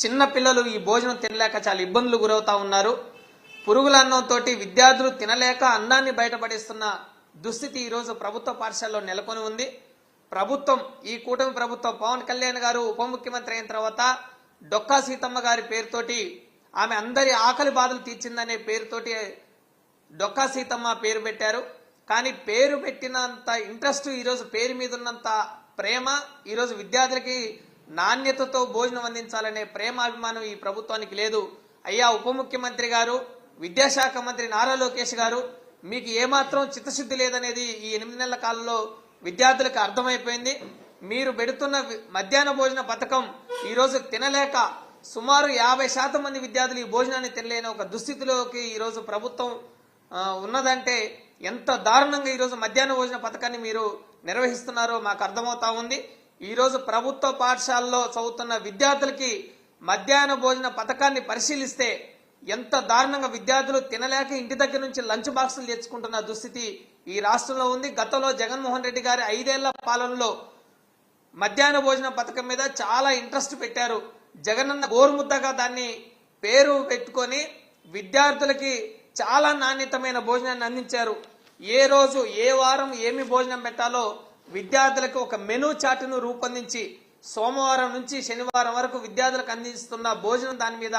చిన్నపిల్లలు ఈ భోజనం తినలేక చాలా ఇబ్బందులు గురవుతా ఉన్నారు. పురుగుల అన్నంతో విద్యార్థులు తినలేక అన్నాన్ని బయటపడేస్తున్న దుస్థితి ఈరోజు ప్రభుత్వ పాఠశాలలో నెలకొని ఉంది. ప్రభుత్వం ఈ కూటమి ప్రభుత్వం పవన్ కళ్యాణ్ గారు ఉప ముఖ్యమంత్రి అయిన తర్వాత డొక్కా సీతమ్మ గారి పేరుతోటి ఆమె అందరి ఆకలి బాధలు తీర్చిందనే పేరుతోటి డొక్కా సీతమ్మ పేరు పెట్టారు. కానీ పేరు పెట్టినంత ఇంట్రెస్ట్ ఈరోజు పేరు మీద ఉన్నంత ప్రేమ ఈరోజు విద్యార్థులకి నాణ్యతతో భోజనం అందించాలనే ప్రేమాభిమానం ఈ ప్రభుత్వానికి లేదు. అయ్యా ఉప ముఖ్యమంత్రి గారు విద్యాశాఖ మంత్రి నారా లోకేష్ గారు మీకు ఏమాత్రం చిత్తశుద్ధి లేదనేది ఈ ఎనిమిది నెలల కాలంలో విద్యార్థులకు అర్థమైపోయింది. మీరు పెడుతున్న వి- మధ్యాహ్న భోజన పథకం ఈరోజు తినలేక సుమారు యాభై శాతం మంది విద్యార్థులు ఈ భోజనాన్ని తినలేని ఒక దుస్థితిలోకి ఈరోజు ప్రభుత్వం ఉన్నదంటే ఎంత దారుణంగా ఈరోజు మధ్యాహ్న భోజన పథకాన్ని మీరు నిర్వహిస్తున్నారో మాకు అర్థమవుతా ఉంది. ఈరోజు ప్రభుత్వ పాఠశాలలో చదువుతున్న విద్యార్థులకి మధ్యాహ్న భోజన పథకాన్ని పరిశీలిస్తే ఎంత దారుణంగా విద్యార్థులు తినలేక ఇంటి దగ్గర నుంచి లంచ్ బాక్సులు తెచ్చుకుంటున్న దుస్థితి ఈ రాష్ట్రంలో ఉంది. గతంలో జగన్మోహన్ రెడ్డి గారి ఐదేళ్ళ పాలనలో మధ్యాహ్న భోజన పథకం మీద చాలా ఇంట్రెస్ట్ పెట్టారు. జగనన్న గోరుముద్దగా దాన్ని పేరు పెట్టుకొని విద్యార్థులకి చాలా నాణ్యతమైన భోజనాన్ని అందించారు. ఏ రోజు ఏ వారం ఏమి భోజనం పెట్టాలో విద్యార్థులకు ఒక మెనూ చార్టును రూపొందించి సోమవారం నుంచి శనివారం వరకు విద్యార్థులకు అందిస్తున్న భోజనం దాని మీద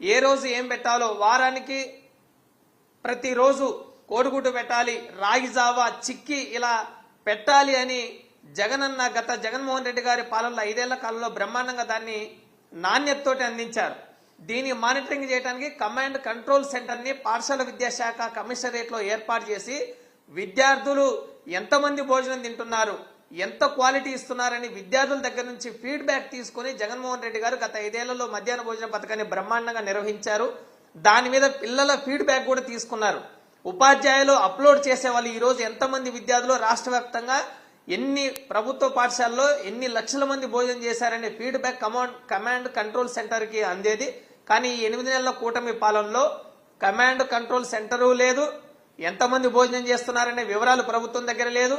ఏ రోజు ఏం పెట్టాలో వారానికి ప్రతిరోజు కోడిగుడ్డు పెట్టాలి రాగి జావా చిక్కి ఇలా పెట్టాలి అని జగనన్న గత జగన్మోహన్ రెడ్డి గారి పాలనలో ఐదేళ్ళ కాలంలో బ్రహ్మాండంగా దాన్ని నాణ్యతతోటి అందించారు. దీన్ని మానిటరింగ్ చేయడానికి కమాండ్ కంట్రోల్ సెంటర్ని పాఠశాల విద్యాశాఖ కమిషనరేట్లో ఏర్పాటు చేసి విద్యార్థులు ఎంతమంది భోజనం తింటున్నారు? ఎంత క్వాలిటీ ఇస్తున్నారని విద్యార్థుల దగ్గర నుంచి ఫీడ్బ్యాక్ తీసుకొని జగన్మోహన్ రెడ్డి గారు గత ఐదేళ్ళలో మధ్యాహ్న భోజన పథకాన్ని బ్రహ్మాండంగా నిర్వహించారు. దాని మీద పిల్లల ఫీడ్బ్యాక్ కూడా తీసుకున్నారు. ఉపాధ్యాయులు అప్లోడ్ చేసే వాళ్ళు ఈరోజు ఎంతమంది విద్యార్థులు? రాష్ట్ర వ్యాప్తంగా ఎన్ని ప్రభుత్వ పాఠశాలలో ఎన్ని లక్షల మంది భోజనం చేశారనే ఫీడ్బ్యాక్ కమాండ్ కమాండ్ కంట్రోల్ సెంటర్కి అందేది. కానీ ఎనిమిది నెలల కూటమి పాలనలో కమాండ్ కంట్రోల్ సెంటరు లేదు. ఎంతమంది భోజనం చేస్తున్నారనే వివరాలు ప్రభుత్వం దగ్గర లేదు.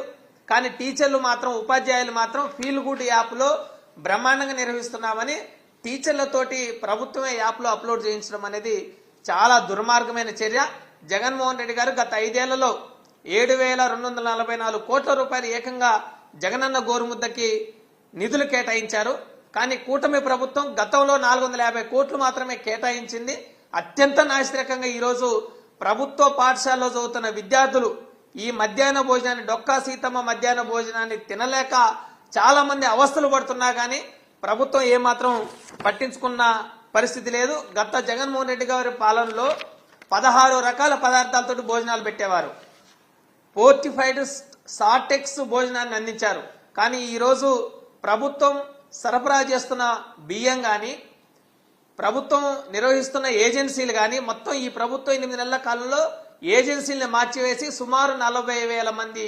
కానీ టీచర్లు మాత్రం ఉపాధ్యాయులు మాత్రం ఫీల్ గుడ్ యాప్లో బ్రహ్మాండంగా నిర్వహిస్తున్నామని టీచర్లతోటి ప్రభుత్వమే యాప్లో అప్లోడ్ చేయించడం అనేది చాలా దుర్మార్గమైన చర్య. జగన్మోహన్ రెడ్డి గారు గత ఐదేళ్ళలో ఏడు వేల రెండు వందల నలభై నాలుగు కోట్ల రూపాయలు ఏకంగా జగనన్న గోరుముద్దకి నిధులు కేటాయించారు. కానీ కూటమి ప్రభుత్వం గతంలో నాలుగు వందల యాభై కోట్లు మాత్రమే కేటాయించింది. అత్యంత నాశరకంగా ఈరోజు ప్రభుత్వ పాఠశాలలో చదువుతున్న విద్యార్థులు ఈ మధ్యాహ్న భోజనాన్ని డొక్కా సీతమ్మ మధ్యాహ్న భోజనాన్ని తినలేక చాలా మంది అవస్థలు పడుతున్నా కానీ ప్రభుత్వం ఏమాత్రం పట్టించుకున్న పరిస్థితి లేదు. గత జగన్మోహన్ రెడ్డి గారి పాలనలో పదహారు రకాల పదార్థాలతో భోజనాలు పెట్టేవారు. ఫోర్టిఫైడ్ సాటెక్స్ భోజనాన్ని అందించారు. కానీ ఈరోజు ప్రభుత్వం సరఫరా చేస్తున్న బియ్యం కానీ ప్రభుత్వం నిర్వహిస్తున్న ఏజెన్సీలు కానీ మొత్తం ఈ ప్రభుత్వం ఎనిమిది నెలల కాలంలో ఏజెన్సీల్ని మార్చివేసి సుమారు నలభై వేల మంది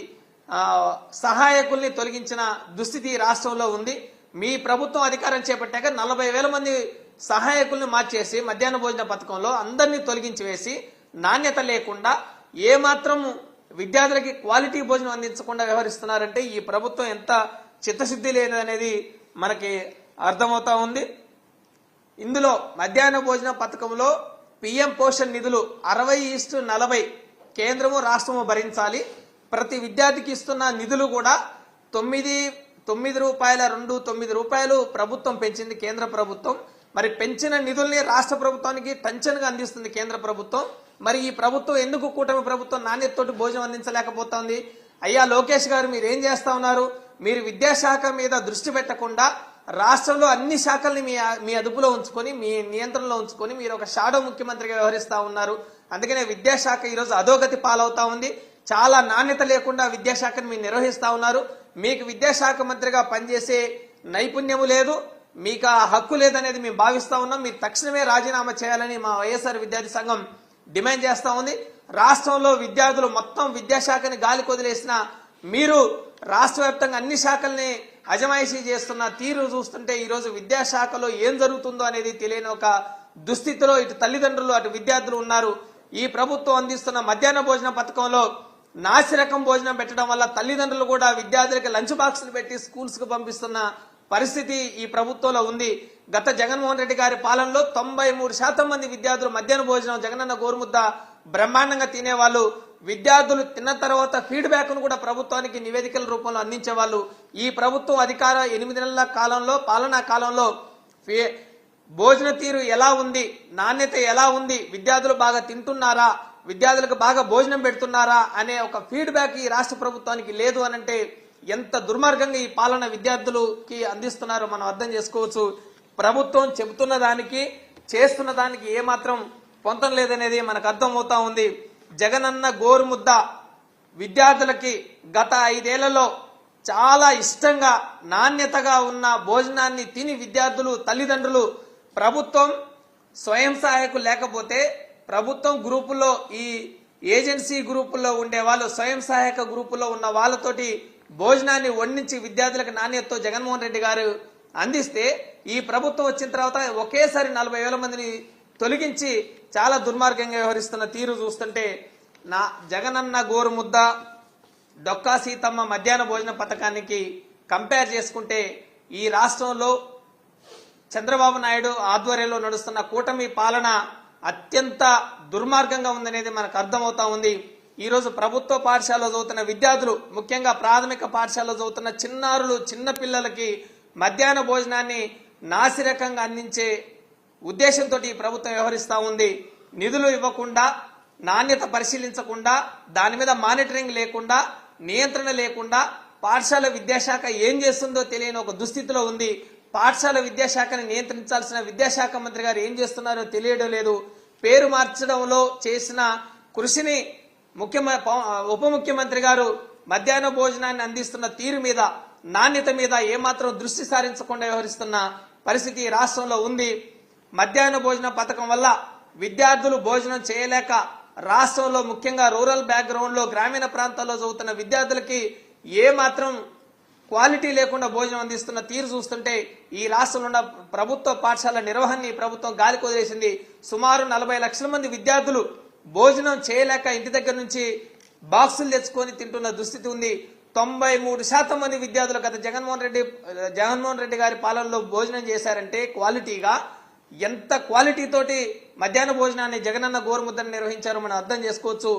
సహాయకుల్ని తొలగించిన దుస్థితి రాష్ట్రంలో ఉంది. మీ ప్రభుత్వం అధికారం చేపట్టాక నలభై వేల మంది సహాయకుల్ని మార్చేసి మధ్యాహ్న భోజన పథకంలో అందరినీ తొలగించి వేసి నాణ్యత లేకుండా ఏమాత్రం విద్యార్థులకి క్వాలిటీ భోజనం అందించకుండా వ్యవహరిస్తున్నారంటే ఈ ప్రభుత్వం ఎంత చిత్తశుద్ధి లేదనేది మనకి అర్థమవుతా ఉంది. ఇందులో మధ్యాహ్న భోజన పథకంలో పిఎం పోషన్ నిధులు అరవై ఇస్టు నలభై కేంద్రము రాష్ట్రము భరించాలి. ప్రతి విద్యార్థికి ఇస్తున్న నిధులు కూడా తొమ్మిది తొమ్మిది రూపాయల రెండు తొమ్మిది రూపాయలు ప్రభుత్వం పెంచింది కేంద్ర ప్రభుత్వం. మరి పెంచిన నిధుల్ని రాష్ట్ర ప్రభుత్వానికి టంచన్గా అందిస్తుంది కేంద్ర ప్రభుత్వం. మరి ఈ ప్రభుత్వం ఎందుకు కూటమి ప్రభుత్వం నాణ్యతతోటి భోజనం అందించలేకపోతోంది? అయ్యా లోకేష్ గారు మీరు ఏం చేస్తా ఉన్నారు? మీరు విద్యాశాఖ మీద దృష్టి పెట్టకుండా రాష్ట్రంలో అన్ని శాఖల్ని మీ మీ అదుపులో ఉంచుకొని మీ నియంత్రణలో ఉంచుకొని మీరు ఒక షాడో ముఖ్యమంత్రిగా వ్యవహరిస్తూ ఉన్నారు. అందుకనే విద్యాశాఖ ఈరోజు అధోగతి పాలవుతా ఉంది. చాలా నాణ్యత లేకుండా విద్యాశాఖను మీరు నిర్వహిస్తా ఉన్నారు. మీకు విద్యాశాఖ మంత్రిగా పనిచేసే నైపుణ్యము లేదు. మీకు ఆ హక్కు లేదనేది మేము భావిస్తూ ఉన్నాం. మీరు తక్షణమే రాజీనామా చేయాలని మా వైఎస్ఆర్ విద్యార్థి సంఘం డిమాండ్ చేస్తూ ఉంది. రాష్ట్రంలో విద్యార్థులు మొత్తం విద్యాశాఖని గాలి కొదిలేసిన మీరు రాష్ట్ర వ్యాప్తంగా అన్ని శాఖల్ని అజమాయిషీ చేస్తున్న తీరు చూస్తుంటే ఈరోజు విద్యాశాఖలో ఏం జరుగుతుందో అనేది తెలియని ఒక దుస్థితిలో ఇటు తల్లిదండ్రులు అటు విద్యార్థులు ఉన్నారు. ఈ ప్రభుత్వం అందిస్తున్న మధ్యాహ్న భోజన పథకంలో నాసిరకం భోజనం పెట్టడం వల్ల తల్లిదండ్రులు కూడా విద్యార్థులకి లంచ్ బాక్సులు పెట్టి స్కూల్స్కు పంపిస్తున్న పరిస్థితి ఈ ప్రభుత్వంలో ఉంది. గత జగన్మోహన్ రెడ్డి గారి పాలనలో తొంభై మూడు శాతం మంది విద్యార్థులు మధ్యాహ్న భోజనం జగనన్న గోరుముద్ద బ్రహ్మాండంగా తినేవాళ్ళు. విద్యార్థులు తిన్న తర్వాత ఫీడ్బ్యాక్ను కూడా ప్రభుత్వానికి నివేదికల రూపంలో అందించేవాళ్ళు. ఈ ప్రభుత్వం అధికార ఎనిమిది నెలల కాలంలో పాలనా కాలంలో భోజన తీరు ఎలా ఉంది నాణ్యత ఎలా ఉంది విద్యార్థులు బాగా తింటున్నారా విద్యార్థులకు బాగా భోజనం పెడుతున్నారా అనే ఒక ఫీడ్బ్యాక్ ఈ రాష్ట్ర ప్రభుత్వానికి లేదు అనంటే ఎంత దుర్మార్గంగా ఈ పాలన విద్యార్థులకి అందిస్తున్నారో మనం అర్థం చేసుకోవచ్చు. ప్రభుత్వం చెబుతున్న దానికి చేస్తున్న దానికి ఏమాత్రం పొంతం లేదనేది మనకు అర్థమవుతా ఉంది. జగనన్న గోరుముద్ద విద్యార్థులకి గత ఐదేళ్ళలో చాలా ఇష్టంగా నాణ్యతగా ఉన్న భోజనాన్ని తిని విద్యార్థులు తల్లిదండ్రులు ప్రభుత్వం స్వయం సహాయకు లేకపోతే ప్రభుత్వం గ్రూపుల్లో ఈ ఏజెన్సీ గ్రూపుల్లో ఉండే వాళ్ళు స్వయం సహాయక గ్రూపుల్లో ఉన్న వాళ్ళతోటి భోజనాన్ని వండించి విద్యార్థులకు నాణ్యతతో జగన్మోహన్ రెడ్డి గారు అందిస్తే ఈ ప్రభుత్వం వచ్చిన తర్వాత ఒకేసారి నలభై వేల మందిని తొలగించి చాలా దుర్మార్గంగా వ్యవహరిస్తున్న తీరు చూస్తుంటే నా జగనన్న గోరు ముద్ద డొక్కా సీతమ్మ మధ్యాహ్న భోజన పథకానికి కంపేర్ చేసుకుంటే ఈ రాష్ట్రంలో చంద్రబాబు నాయుడు ఆధ్వర్యంలో నడుస్తున్న కూటమి పాలన అత్యంత దుర్మార్గంగా ఉందనేది మనకు అర్థమవుతా ఉంది. ఈరోజు ప్రభుత్వ పాఠశాలలో చదువుతున్న విద్యార్థులు ముఖ్యంగా ప్రాథమిక పాఠశాలలో చదువుతున్న చిన్నారులు చిన్న పిల్లలకి మధ్యాహ్న భోజనాన్ని నాసిరకంగా అందించే ఉద్దేశంతో ఈ ప్రభుత్వం వ్యవహరిస్తా ఉంది. నిధులు ఇవ్వకుండా నాణ్యత పరిశీలించకుండా దాని మీద మానిటరింగ్ లేకుండా నియంత్రణ లేకుండా పాఠశాల విద్యాశాఖ ఏం చేస్తుందో తెలియని ఒక దుస్థితిలో ఉంది. పాఠశాల విద్యాశాఖని నియంత్రించాల్సిన విద్యాశాఖ మంత్రి గారు ఏం చేస్తున్నారో తెలియడం లేదు. పేరు మార్చడంలో చేసిన కృషిని ముఖ్యమ ఉప ముఖ్యమంత్రి గారు మధ్యాహ్న భోజనాన్ని అందిస్తున్న తీరు మీద నాణ్యత మీద ఏమాత్రం దృష్టి సారించకుండా వ్యవహరిస్తున్న పరిస్థితి రాష్ట్రంలో ఉంది. మధ్యాహ్న భోజన పథకం వల్ల విద్యార్థులు భోజనం చేయలేక రాష్ట్రంలో ముఖ్యంగా రూరల్ బ్యాక్గ్రౌండ్లో గ్రామీణ ప్రాంతాల్లో చదువుతున్న విద్యార్థులకి ఏ మాత్రం క్వాలిటీ లేకుండా భోజనం అందిస్తున్న తీరు చూస్తుంటే ఈ రాష్ట్రంలో ఉన్న ప్రభుత్వ పాఠశాల నిర్వహణని ప్రభుత్వం గాలి కొదిలేసింది. సుమారు నలభై లక్షల మంది విద్యార్థులు భోజనం చేయలేక ఇంటి దగ్గర నుంచి బాక్సులు తెచ్చుకొని తింటున్న దుస్థితి ఉంది. తొంభై మూడు శాతం మంది విద్యార్థులు గత జగన్మోహన్ రెడ్డి జగన్మోహన్ రెడ్డి గారి పాలనలో భోజనం చేశారంటే క్వాలిటీగా ఎంత క్వాలిటీ తోటి మధ్యాహ్న భోజనాన్ని జగనన్న గోరుముద్దని నిర్వహించారో మనం అర్థం చేసుకోవచ్చు.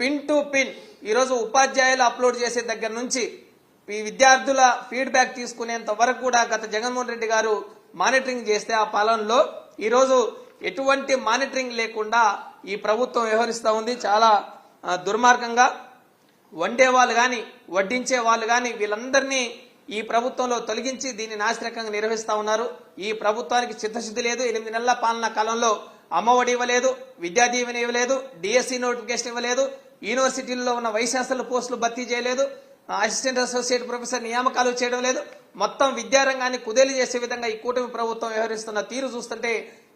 పిన్ టు పిన్ ఈరోజు ఉపాధ్యాయులు అప్లోడ్ చేసే దగ్గర నుంచి ఈ విద్యార్థుల ఫీడ్బ్యాక్ తీసుకునేంత వరకు కూడా గత జగన్మోహన్ రెడ్డి గారు మానిటరింగ్ చేస్తే ఆ పాలనలో ఈరోజు ఎటువంటి మానిటరింగ్ లేకుండా ఈ ప్రభుత్వం వ్యవహరిస్తూ ఉంది. చాలా దుర్మార్గంగా. వండే వాళ్ళు కానీ వడ్డించే వాళ్ళు కానీ వీళ్ళందరినీ ఈ ప్రభుత్వంలో తొలగించి దీన్ని నాశనకంగా నిర్వహిస్తా ఉన్నారు. ఈ ప్రభుత్వానికి చిత్తశుద్ధి లేదు. ఎనిమిది నెలల పాలనా కాలంలో అమ్మఒడి ఇవ్వలేదు విద్యా దీవెన ఇవ్వలేదు డిఎస్సి నోటిఫికేషన్ ఇవ్వలేదు యూనివర్సిటీల్లో ఉన్న వైశాస్త్రుల పోస్టులు భర్తీ చేయలేదు అసిస్టెంట్ అసోసియేట్ ప్రొఫెసర్ నియామకాలు చేయడం లేదు. మొత్తం విద్యారంగాన్ని కుదేలు చేసే విధంగా ఈ కూటమి ప్రభుత్వం వ్యవహరిస్తున్న తీరు చూస్తుంటే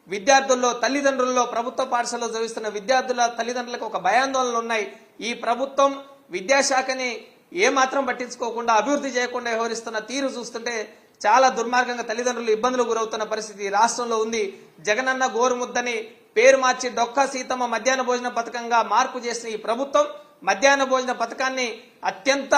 విద్యార్థుల్లో తల్లిదండ్రుల్లో ప్రభుత్వ పాఠశాలలో చదివిస్తున్న విద్యార్థుల తల్లిదండ్రులకు ఒక భయాందోళనలు ఉన్నాయి. ఈ ప్రభుత్వం విద్యాశాఖని ఏమాత్రం పట్టించుకోకుండా అభివృద్ధి చేయకుండా వ్యవహరిస్తున్న తీరు చూస్తుంటే చాలా దుర్మార్గంగా తల్లిదండ్రులు ఇబ్బందులు గురవుతున్న పరిస్థితి రాష్ట్రంలో ఉంది. జగనన్న గోరుముద్దని పేరు మార్చి డొక్కా సీతమ్మ మధ్యాహ్న భోజన పథకంగా మార్పు చేసిన ఈ ప్రభుత్వం మధ్యాహ్న భోజన పథకాన్ని అత్యంత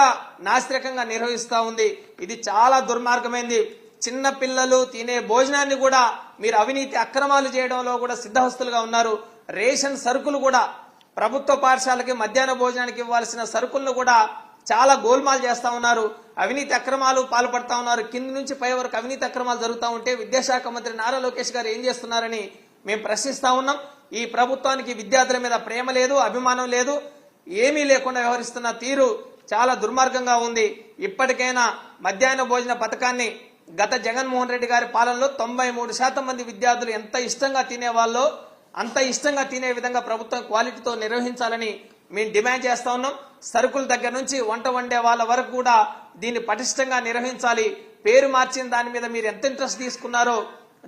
నాసిరకంగా నిర్వహిస్తూ ఉంది. ఇది చాలా దుర్మార్గమైంది. చిన్న పిల్లలు తినే భోజనాన్ని కూడా మీరు అవినీతి అక్రమాలు చేయడంలో కూడా సిద్ధహస్తులుగా ఉన్నారు. రేషన్ సరుకులు కూడా ప్రభుత్వ పాఠశాలకి మధ్యాహ్న భోజనానికి ఇవ్వాల్సిన సరుకులను కూడా చాలా గోల్మాల్ చేస్తా ఉన్నారు. అవినీతి అక్రమాలు పాల్పడతా ఉన్నారు. కింది నుంచి పై వరకు అవినీతి అక్రమాలు జరుగుతూ ఉంటే విద్యాశాఖ మంత్రి నారా లోకేష్ గారు ఏం చేస్తున్నారని మేము ప్రశ్నిస్తా ఉన్నాం. ఈ ప్రభుత్వానికి విద్యార్థుల మీద ప్రేమ లేదు అభిమానం లేదు ఏమీ లేకుండా వ్యవహరిస్తున్న తీరు చాలా దుర్మార్గంగా ఉంది. ఇప్పటికైనా మధ్యాహ్న భోజన పథకాన్ని గత జగన్మోహన్ రెడ్డి గారి పాలనలో తొంభై మూడు శాతం మంది విద్యార్థులు ఎంత ఇష్టంగా తినేవాళ్ళో అంత ఇష్టంగా తినే విధంగా ప్రభుత్వం క్వాలిటీతో నిర్వహించాలని మేము డిమాండ్ చేస్తా ఉన్నాం. సరుకుల దగ్గర నుంచి వంట వండే వాళ్ళ వరకు కూడా దీన్ని పటిష్టంగా నిర్వహించాలి. పేరు మార్చిన దాని మీద మీరు ఎంత ఇంట్రెస్ట్ తీసుకున్నారో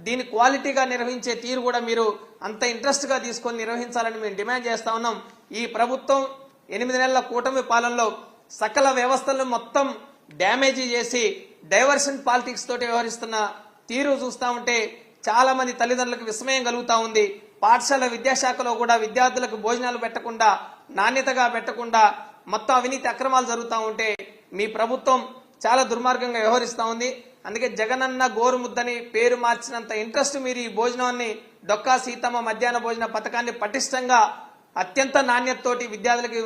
దీని క్వాలిటీగా నిర్వహించే తీరు కూడా మీరు అంత ఇంట్రెస్ట్గా తీసుకొని నిర్వహించాలని మేము డిమాండ్ చేస్తా ఉన్నాం. ఈ ప్రభుత్వం ఎనిమిది నెలల కూటమి పాలనలో సకల వ్యవస్థలను మొత్తం డ్యామేజీ చేసి డైవర్షన్ పాలిటిక్స్ తోటి వ్యవహరిస్తున్న తీరు చూస్తా ఉంటే చాలా మంది తల్లిదండ్రులకు విస్మయం కలుగుతా ఉంది. పాఠశాల విద్యాశాఖలో కూడా విద్యార్థులకు భోజనాలు పెట్టకుండా నాణ్యతగా పెట్టకుండా మొత్తం అవినీతి అక్రమాలు జరుగుతూ ఉంటే మీ ప్రభుత్వం చాలా దుర్మార్గంగా వ్యవహరిస్తూ ఉంది. అందుకే జగనన్న గోరుముద్దని పేరు మార్చినంత ఇంట్రెస్ట్ మీరు ఈ భోజనాన్ని డొక్కా సీతమ్మ మధ్యాహ్న భోజన పథకాన్ని పటిష్టంగా అత్యంత నాణ్యతతోటి విద్యార్థులకు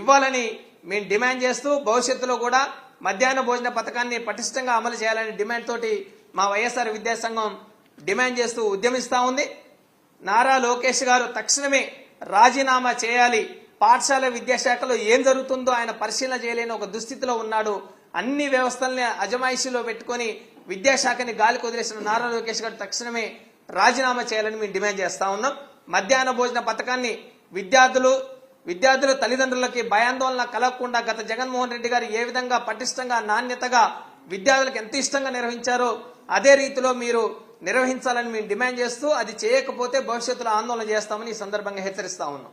ఇవ్వాలని మేము డిమాండ్ చేస్తూ భవిష్యత్తులో కూడా మధ్యాహ్న భోజన పథకాన్ని పటిష్టంగా అమలు చేయాలని డిమాండ్ తోటి మా వైఎస్ఆర్ విద్యాసంఘం డిమాండ్ చేస్తూ ఉద్యమిస్తూ ఉంది. నారా లోకేష్ గారు తక్షణమే రాజీనామా చేయాలి పాఠశాల విద్యాశాఖలో ఏం జరుగుతుందో ఆయన పరిశీలన చేయలేని ఒక దుస్థితిలో ఉన్నాడు. అన్ని వ్యవస్థల్ని అజమాయిషీలో పెట్టుకొని విద్యాశాఖని గాలి కుదిరేసిన నారా లోకేష్ గారు తక్షణమే రాజీనామా చేయాలని మేము డిమాండ్ చేస్తా ఉన్నాం. మధ్యాహ్న భోజన పథకాన్ని విద్యార్థులు విద్యార్థుల తల్లిదండ్రులకి భయాందోళన కలగకుండా గత జగన్మోహన్ రెడ్డి గారు ఏ విధంగా పటిష్టంగా నాణ్యతగా విద్యార్థులకు ఎంత ఇష్టంగా నిర్వహించారో అదే రీతిలో మీరు నిర్వహించాలని మేము డిమాండ్ చేస్తూ అది చేయకపోతే భవిష్యత్తులో ఆందోళన చేస్తామని ఈ సందర్భంగా హెచ్చరిస్తా ఉన్నాం.